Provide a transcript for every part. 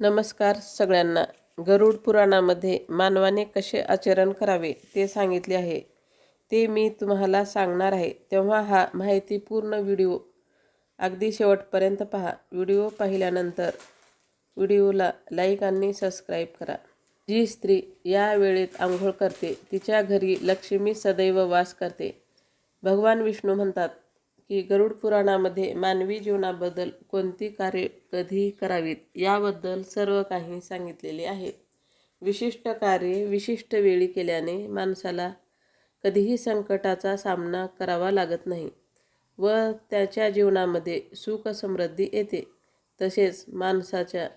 नमस्कार सगळ्यांना. गरुड पुराणामध्ये मानवाने कसे आचरण करावे ते सांगितले आहे. ते मी तुम्हाला सांगणार आहे. तेव्हा हा माहितीपूर्ण व्हिडिओ अगदी शेवटपर्यंत पहा. व्हिडिओ पाहिल्यानंतर व्हिडिओला लाईक आणि सबस्क्राईब करा. जी स्त्री या वेळेत आंघोळ करते तिच्या घरी लक्ष्मी सदैव वास करते. भगवान विष्णू म्हणतात की गरुड पुराणामध्ये मानवी जीवनाबद्दल कोणती कार्य कधी करावीत याबद्दल सर्व काही सांगितलेले आहे विशिष्ट कार्य विशिष्ट वेळी केल्याने माणसाला कधीही संकटाचा सामना करावा लागत नाही व त्याच्या जीवनामध्ये सुख समृद्धी येते. तसेच माणसाच्या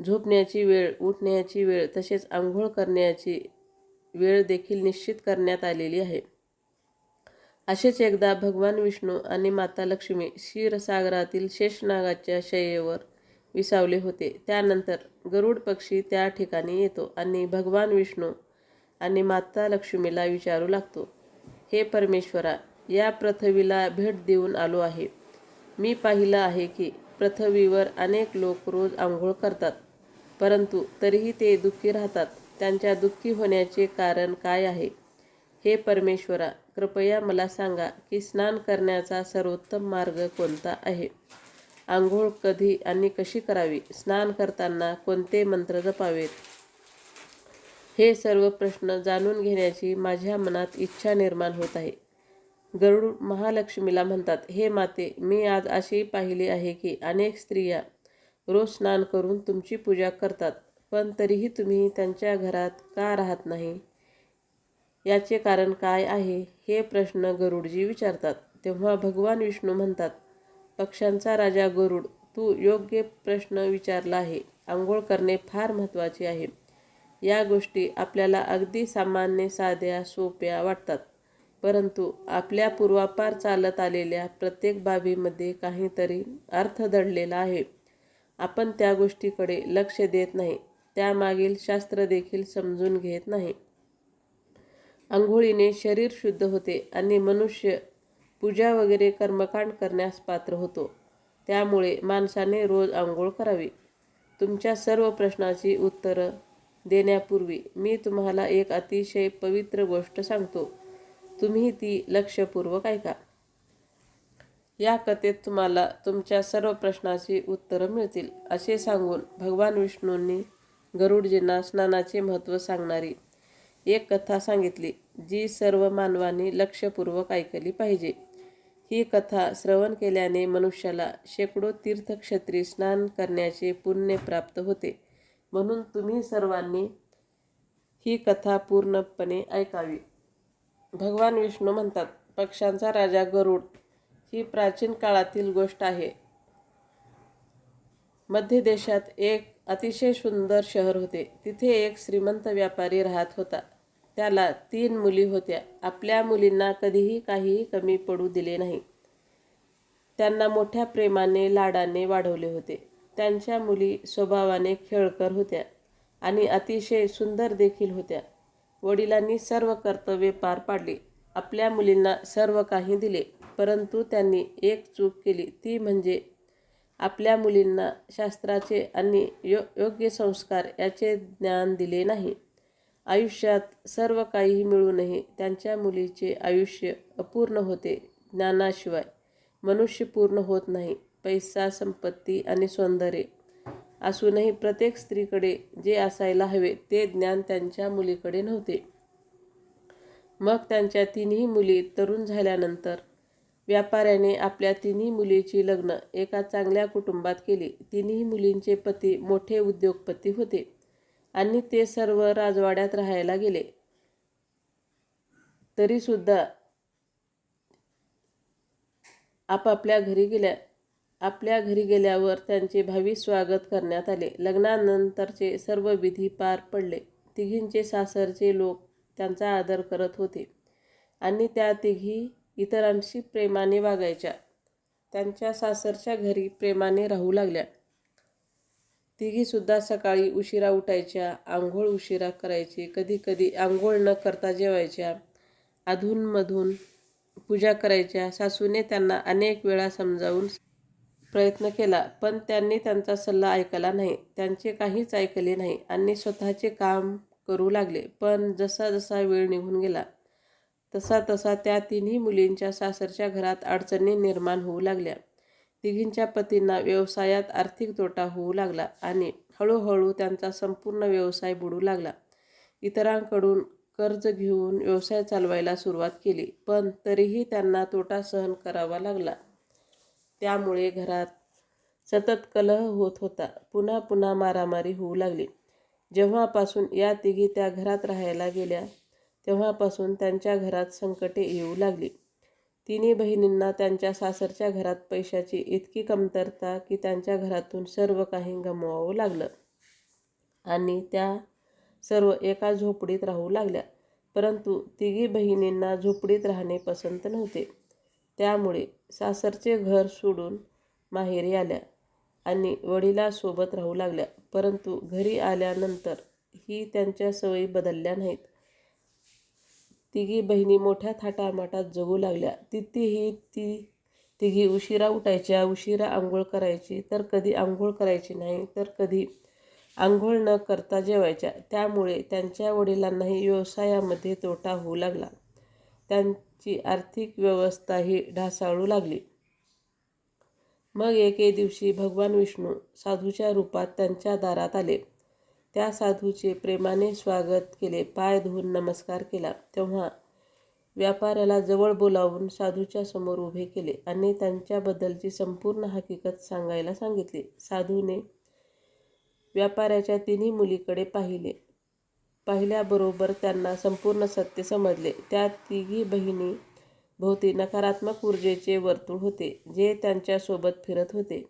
झोपण्याची वेळ उठण्याची वेळ तसेच आंघोळ करण्याची वेळ देखील निश्चित करण्यात आलेली आहे. असेच एकदा भगवान विष्णू आणि माता लक्ष्मी क्षीरसागरातील शेषनागाच्या शय्येवर विसावले होते. त्यानंतर गरुड पक्षी त्या ठिकाणी येतो आणि भगवान विष्णू आणि माता लक्ष्मीला विचारू लागतो हे परमेश्वरा या पृथ्वीला भेट देऊन आलो आहे. मी पाहिलं आहे की पृथ्वीवर अनेक लोक रोज आंघोळ करतात परंतु तरीही ते दुःखी राहतात. त्यांच्या दुःखी होण्याचे कारण काय आहे? हे परमेश्वरा कृपया मला सांगा की स्नान करण्याचा सर्वोत्तम मार्ग कोणता आहे? आंघोळ कधी आणि कशी करावी? स्नान करताना कोणते मंत्र जपावेत? हे सर्व प्रश्न जाणून घेण्याची माझ्या मनात इच्छा निर्माण होत आहे. गरुड महालक्ष्मीला म्हणतात हे माते मी आज अशी पाहिली आहे की अनेक स्त्रिया रोज स्नान करून तुमची पूजा करतात पण तरीही तुम्ही त्यांच्या घरात का राहत नाही? याचे कारण काय आहे हे प्रश्न गरुडजी विचारतात. तेव्हा भगवान विष्णू म्हणतात पक्ष्यांचा राजा गरुड तू योग्य प्रश्न विचारला आहे. आंघोळ करणे फार महत्त्वाचे आहे. या गोष्टी आपल्याला अगदी सामान्य साध्या सोप्या वाटतात. परंतु आपल्या पूर्वापार चालत आलेल्या प्रत्येक बाबीमध्ये काहीतरी अर्थ दडलेला आहे. आपण त्या गोष्टीकडे लक्ष देत नाही. त्यामागील शास्त्र देखील समजून घेत नाही. आंघोळीने शरीर शुद्ध होते आणि मनुष्य पूजा वगैरे कर्मकांड करण्यास पात्र होतो. त्यामुळे माणसाने रोज आंघोळ करावी. तुमच्या सर्व प्रश्नाची उत्तरं देण्यापूर्वी मी तुम्हाला एक अतिशय पवित्र गोष्ट सांगतो. तुम्ही ती लक्षपूर्वक ऐका. या कथेत तुम्हाला तुमच्या सर्व प्रश्नाची उत्तरं मिळतील. असे सांगून भगवान विष्णूंनी गरुडजींना स्नानाचे महत्त्व सांगणारी एक कथा सांगितली जी सर्व मानवांनी लक्षपूर्वक ऐकली पाहिजे. ही कथा श्रवण केल्याने मनुष्याला शेकडो तीर्थक्षेत्री स्नान करण्याचे पुण्य प्राप्त होते. म्हणून तुम्ही सर्वांनी ही कथा पूर्णपणे ऐकावी. भगवान विष्णू म्हणतात पक्षांचा राजा गरुड ही प्राचीन काळातील गोष्ट आहे. मध्य देशात एक अतिशय सुंदर शहर होते. तिथे एक श्रीमंत व्यापारी राहत होता. त्याला तीन मुली होत्या. आपल्या मुलींना कधीही काहीही कमी पडू दिले नाही. त्यांना मोठ्या प्रेमाने लाडाने वाढवले होते. त्यांच्या मुली स्वभावाने खेळकर होत्या आणि अतिशय सुंदर देखील होत्या. वडिलांनी सर्व कर्तव्ये पार पाडली. आपल्या मुलींना सर्व काही दिले परंतु त्यांनी एक चूक केली. ती म्हणजे आपल्या मुलींना शास्त्राचे आणि यो योग्य संस्कार याचे ज्ञान दिले नाही. आयुष्यात सर्व काही मिळूनही त्यांच्या मुलीचे आयुष्य अपूर्ण होते ज्ञानाशिवाय. मनुष्य पूर्ण होत नाही. पैसा संपत्ती आणि सौंदर्य असूनही प्रत्येक स्त्रीकडे जे असायला हवे ते ज्ञान त्यांच्या मुलीकडे नव्हते. मग त्यांच्या तिन्ही मुली तरुण झाल्यानंतर व्यापाऱ्याने आपल्या तिन्ही मुलीची लग्न एका चांगल्या कुटुंबात केली. तिन्ही मुलींचे पती मोठे उद्योगपती होते. आणि ते सर्व राजवाड्यात राहायला गेले. तरीसुद्धा आपापल्या घरी गेल्या आपल्या घरी गेल्यावर त्यांचे भावी स्वागत करण्यात आले. लग्नानंतरचे सर्व विधी पार पडले. तिघींचे सासरचे लोक त्यांचा आदर करत होते. आणि त्या तिघी इतरांशी प्रेमाने वागायच्या. त्यांच्या सासरच्या घरी प्रेमाने राहू लागल्या. तिघीसुद्धा सकाळी उशिरा उठायच्या आंघोळ उशिरा करायची कधी कधी आंघोळ न करता जेवायच्या अधूनमधून पूजा करायच्या. सासूने त्यांना अनेक वेळा समजावून प्रयत्न केला पण त्यांनी त्यांचा सल्ला ऐकला नाही. त्यांचे काहीच ऐकले नाही. आणि स्वतःचे काम करू लागले पण जसा जसा वेळ निघून गेला तसा तसा त्या तिन्ही मुलींच्या सासरच्या घरात अडचणी निर्माण होऊ लागल्या. तिघींच्या पतींना व्यवसायात आर्थिक तोटा होऊ लागला आणि हळूहळू त्यांचा संपूर्ण व्यवसाय बुडू लागला. इतरांकडून कर्ज घेऊन व्यवसाय चालवायला सुरुवात केली पण तरीही त्यांना तोटा सहन करावा लागला. त्यामुळे घरात सतत कलह होत होता. पुन्हा पुन्हा मारामारी होऊ लागली. जेव्हापासून या तिघी त्या घरात राहायला गेल्या तेव्हापासून त्यांच्या घरात संकटे येऊ लागली. तिन्ही बहिणींना त्यांच्या सासरच्या घरात पैशाची इतकी कमतरता की त्यांच्या घरातून सर्व काही गमवावं लागलं. आणि त्या सर्व एका झोपडीत राहू लागल्या. परंतु तिघी बहिणींना झोपडीत राहणे पसंत नव्हते. त्यामुळे सासरचे घर सोडून माहेरी आल्या आणि वडिलासोबत राहू लागल्या. परंतु घरी आल्यानंतर ही त्यांच्या सवयी बदलल्या नाहीत. तिघी बहिणी मोठ्या थाटामाटात जगू लागल्या. तिथेही ती तिघी उशिरा उठायच्या उशिरा आंघोळ करायची तर कधी आंघोळ करायची नाही तर कधी आंघोळ न करता जेवायच्या. त्यामुळे त्यांच्या वडिलांनाही व्यवसायामध्ये तोटा होऊ लागला. त्यांची आर्थिक व्यवस्थाही ढासाळू लागली. मग एके दिवशी भगवान विष्णू साधूच्या रूपात त्यांच्या दारात आले. त्या साधूचे प्रेमाने स्वागत केले. पाय धुवून नमस्कार केला. तेव्हा व्यापाऱ्याला जवळ बोलावून साधूच्या समोर उभे केले आणि त्यांच्याबद्दलची संपूर्ण हकीकत सांगायला सांगितली. साधूने व्यापाऱ्याच्या तिन्ही मुलीकडे पाहिले. पाहिल्याबरोबर त्यांना संपूर्ण सत्य समजले. त्या तिघी बहिणी भोवती नकारात्मक ऊर्जेचे वर्तुळ होते जे त्यांच्यासोबत फिरत होते.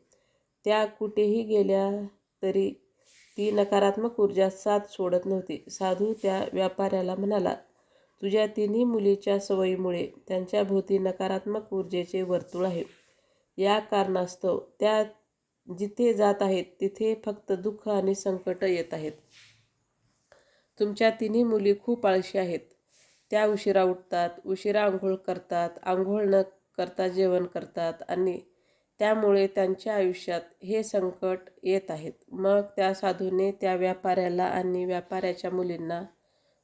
त्या कुठेही गेल्या तरी ती नकारात्मक ऊर्जा साथ सोडत नव्हती. साधू त्या व्यापाऱ्याला म्हणाला तुझ्या तिन्ही मुलीच्या सवयीमुळे त्यांच्या भोवती नकारात्मक ऊर्जेचे वर्तुळ आहे. या कारणास्तव त्या जिथे जात आहेत तिथे फक्त दुःख आणि संकट येत आहेत. तुमच्या तिन्ही मुली खूप आळशी आहेत. त्या उशिरा उठतात उशिरा आंघोळ करतात आंघोळ न करता जेवण करतात आणि त्यामुळे त्यांच्या आयुष्यात हे संकट येत आहेत. मग त्या साधूने त्या व्यापाऱ्याला आणि व्यापाऱ्याच्या मुलींना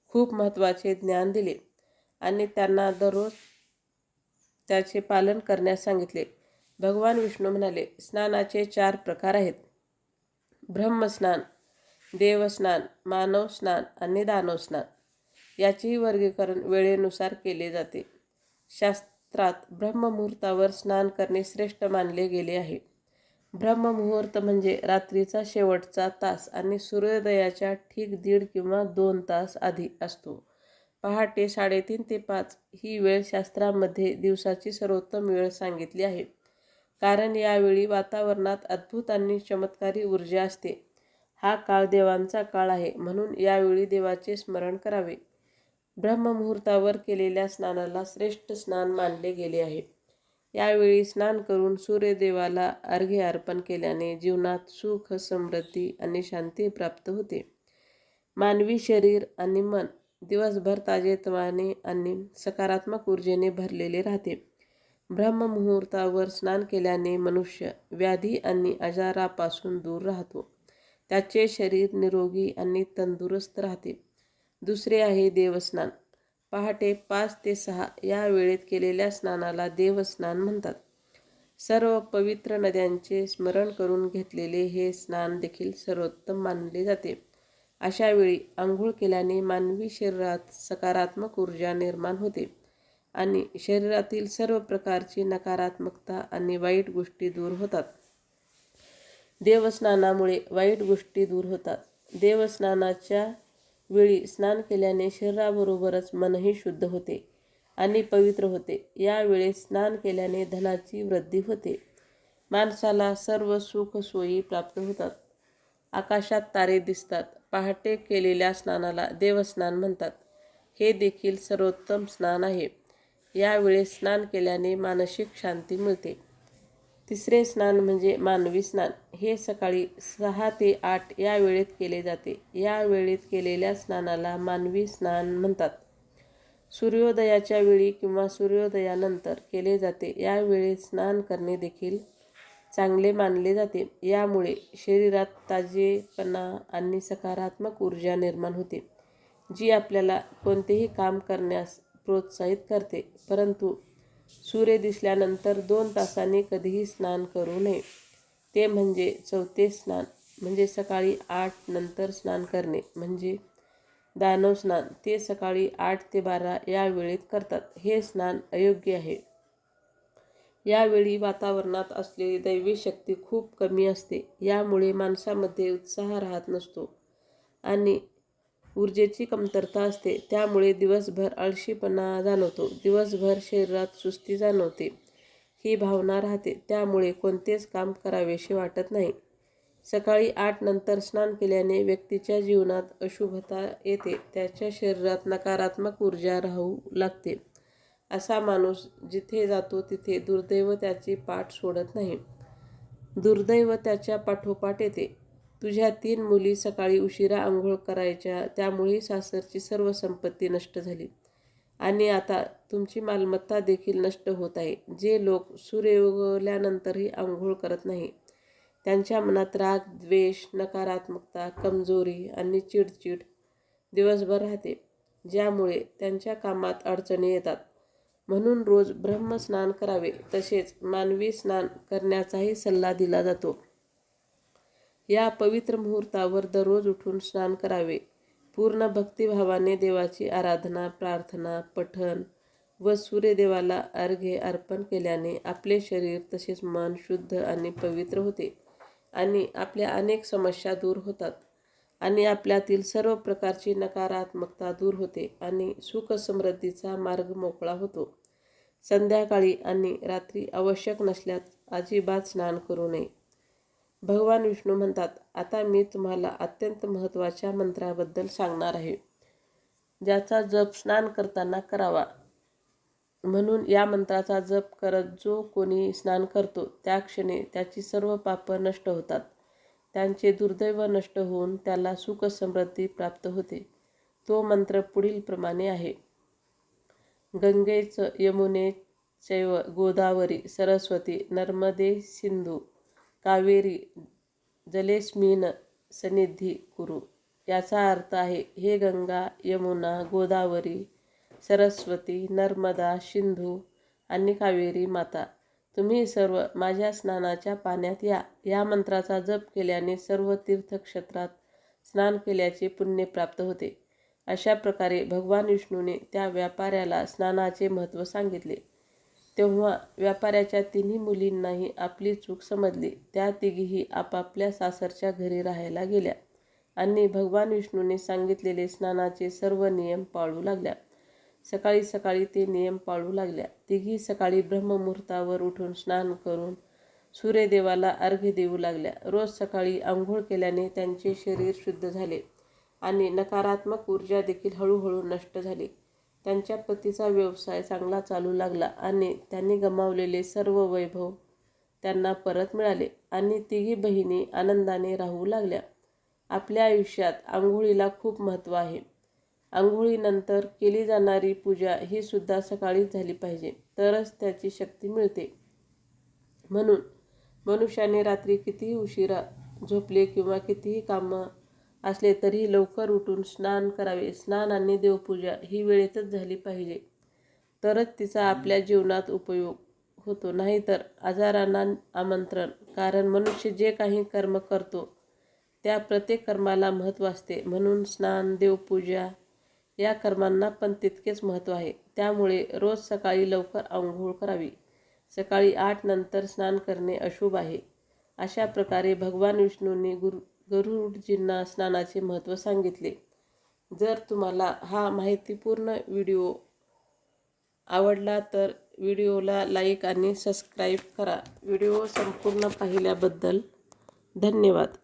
खूप महत्त्वाचे ज्ञान दिले आणि त्यांना दररोज त्याचे पालन करण्यास सांगितले. भगवान विष्णू म्हणाले स्नानाचे चार प्रकार आहेत. ब्रह्मस्नान देवस्नान मानव स्नान आणि दानवस्नान. याचेही वर्गीकरण वेळेनुसार केले जाते. शास्त्र शास्त्रात ब्रह्ममुहूर्तावर स्नान करणे श्रेष्ठ मानले गेले आहे. ब्रह्ममुहूर्त म्हणजे रात्रीचा शेवटचा तास आणि सूर्योदयाच्या ठीक दीड किंवा दोन तास आधी असतो. पहाटे साडेतीन ते पाच ही वेळ शास्त्रामध्ये दिवसाची सर्वोत्तम वेळ सांगितली आहे. कारण यावेळी वातावरणात अद्भुत आणि चमत्कारी ऊर्जा असते. हा काळ देवांचा काळ आहे म्हणून यावेळी देवाचे स्मरण करावे. ब्रह्ममुहूर्तावर केलेल्या स्नानाला श्रेष्ठ स्नान मानले गेले आहे. यावेळी स्नान करून सूर्यदेवाला अर्घ्य अर्पण केल्याने जीवनात सुख समृद्धी आणि शांती प्राप्त होते. मानवी शरीर आणि मन दिवसभर ताजेतवाने आणि सकारात्मक ऊर्जेने भरलेले राहते. ब्रह्ममुहूर्तावर स्नान केल्याने मनुष्य व्याधी आणि आजारापासून दूर राहतो. त्याचे शरीर निरोगी आणि तंदुरुस्त राहते. दुसरे आहे देवस्नान पहाटे पाच ते सहा या वेळेत केलेल्या स्नानाला देवस्नान म्हणतात. सर्व पवित्र नद्यांचे स्मरण करून घेतलेले हे स्नान देखील सर्वोत्तम मानले जाते. अशा वेळी आंघोळ केल्याने मानवी शरीरात सकारात्मक ऊर्जा निर्माण होते आणि शरीरातील सर्व प्रकारची नकारात्मकता आणि वाईट गोष्टी दूर होतात. देवस्नानामुळे वाईट गोष्टी दूर होतात. देवस्नानाच्या वेळी स्नान केल्याने शरीराबरोबरच मनही शुद्ध होते आणि पवित्र होते. यावेळी स्नान केल्याने धनाची वृद्धी होते. माणसाला सर्व सुख सोयी प्राप्त होतात. आकाशात तारे दिसतात. पहाटे केलेल्या स्नानाला देवस्नान म्हणतात. हे देखील सर्वोत्तम स्नान आहे. यावेळी स्नान केल्याने मानसिक शांती मिळते. तिसरे स्नान म्हणजे मानवी स्नान. हे सकाळी सहा ते आठ या वेळेत केले जाते. या वेळेत केलेल्या स्नानाला मानवी स्नान म्हणतात. सूर्योदयाच्या वेळी किंवा सूर्योदयानंतर केले जाते. या वेळेत स्नान करणे देखील चांगले मानले जाते. यामुळे शरीरात ताजेपणा आणि सकारात्मक ऊर्जा निर्माण होते जी आपल्याला कोणतेही काम करण्यास प्रोत्साहित करते. परंतु सूर्य दिसल्यानंतर दोन तासांनी कधीही स्नान करू नये. ते म्हणजे चौथे स्नान म्हणजे सकाळी आठ नंतर स्नान करणे म्हणजे दानव स्नान. ते सकाळी आठ ते बारा या वेळेत करतात. हे स्नान अयोग्य आहे. यावेळी वातावरणात असलेली दैवी शक्ती खूप कमी असते. यामुळे माणसामध्ये उत्साह राहत नसतो आणि ऊर्जेची कमतरता असते. त्यामुळे दिवसभर आळशीपणा जाणवतो. दिवसभर शरीरात सुस्ती जाणवते. ही भावना राहते. त्यामुळे कोणतेच काम करावेसे वाटत नाही. सकाळी आठ नंतर स्नान केल्याने व्यक्तीच्या जीवनात अशुभता येते. त्याच्या शरीरात नकारात्मक ऊर्जा राहू लागते. असा माणूस जिथे जातो तिथे दुर्दैव त्याची पाठ सोडत नाही. दुर्दैव त्याच्या पाठोपाठ येते. तुझ्या तीन मुली सकाळी उशिरा आंघोळ करायच्या त्यामुळे सासरची सर्व संपत्ती नष्ट झाली. आणि आता तुमची मालमत्ता देखील नष्ट होत आहे. जे लोक सूर्योगल्यानंतरही आंघोळ करत नाही त्यांच्या मनात राग द्वेष नकारात्मकता कमजोरी आणि चिडचिड दिवसभर राहते ज्यामुळे त्यांच्या कामात अडचणी येतात. म्हणून रोज ब्रह्मस्नान करावे तसेच मानवी स्नान करण्याचाही सल्ला दिला जातो. या पवित्र मुहूर्तावर दररोज उठून स्नान करावे. पूर्ण भक्तिभावाने देवाची आराधना प्रार्थना पठण व सूर्यदेवाला अर्घे अर्पण केल्याने आपले शरीर तसेच मन शुद्ध आणि पवित्र होते आणि आपल्या अनेक समस्या दूर होतात आणि आपल्यातील सर्व प्रकारची नकारात्मकता दूर होते आणि सुख समृद्धीचा मार्ग मोकळा होतो. संध्याकाळी आणि रात्री आवश्यक नसल्यास अजिबात स्नान करू नये. भगवान विष्णू म्हणतात आता मी तुम्हाला अत्यंत महत्त्वाच्या मंत्राबद्दल सांगणार आहे. ज्याचा जप स्नान करताना करावा. म्हणून या मंत्राचा जप करत जो कोणी स्नान करतो त्या क्षणी त्याची सर्व पापं नष्ट होतात. त्यांचे दुर्दैव नष्ट होऊन त्याला सुखसमृद्धी प्राप्त होते. तो मंत्र पुढील प्रमाणे आहे. गंगेच यमुने चैव गोदावरी सरस्वती नर्मदे सिंधू कावेरी जलेस्मिन सन्निधी कुरु. याचा अर्थ आहे हे गंगा यमुना गोदावरी सरस्वती नर्मदा सिंधू आणि कावेरी माता तुम्ही सर्व माझ्या स्नानाच्या पाण्यात या या मंत्राचा जप केल्याने सर्व तीर्थक्षेत्रात स्नान केल्याचे पुण्य प्राप्त होते. अशा प्रकारे भगवान विष्णूने त्या व्यापाऱ्याला स्नानाचे महत्त्व सांगितले. तेव्हा व्यापाऱ्याच्या तिन्ही मुलींनाही आपली चूक समजली. त्या तिघीही आपापल्या सासरच्या घरी राहायला गेल्या आणि भगवान विष्णूने सांगितलेले स्नानाचे सर्व नियम पाळू लागल्या. सकाळी सकाळी ते नियम पाळू लागल्या. तिघी सकाळी ब्रह्ममुहूर्तावर उठून स्नान करून सूर्यदेवाला अर्घ्य देऊ लागल्या. रोज सकाळी आंघोळ केल्याने त्यांचे शरीर शुद्ध झाले आणि नकारात्मक ऊर्जा देखील हळूहळू नष्ट झाली. त्यांच्या पतीचा व्यवसाय चांगला चालू लागला आणि त्यांनी गमावलेले सर्व वैभव त्यांना परत मिळाले आणि तिघी बहिणी आनंदाने राहू लागल्या. आपल्या आयुष्यात आंघोळीला खूप महत्त्व आहे. आंघोळीनंतर केली जाणारी पूजा ही सुद्धा सकाळीच झाली पाहिजे तरच त्याची शक्ती मिळते. म्हणून मनुष्याने रात्री कितीही उशिरा झोपले किंवा कितीही कामं असले तरी लवकर उठून स्नान करावे. स्नान आणि देवपूजा ही वेळेतच झाली पाहिजे. तरच तिचा आपल्या जीवनात उपयोग होतो. नाहीतर आजारांना आमंत्रण. कारण मनुष्य जे काही कर्म करतो त्या प्रत्येक कर्माला महत्त्व असते. म्हणून स्नान देवपूजा या कर्मांना पण तितकेच महत्त्व आहे. त्यामुळे रोज सकाळी लवकर आंघोळ करावी. सकाळी आठ नंतर स्नान करणे अशुभ आहे. अशा प्रकारे भगवान विष्णूंनी गुरु गरुडजींना स्नानाचे महत्त्व सांगितले. जर तुम्हाला हा माहितीपूर्ण व्हिडिओ आवडला तर व्हिडिओला लाईक आणि सबस्क्राईब करा. व्हिडिओ संपूर्ण पाहिल्याबद्दल धन्यवाद.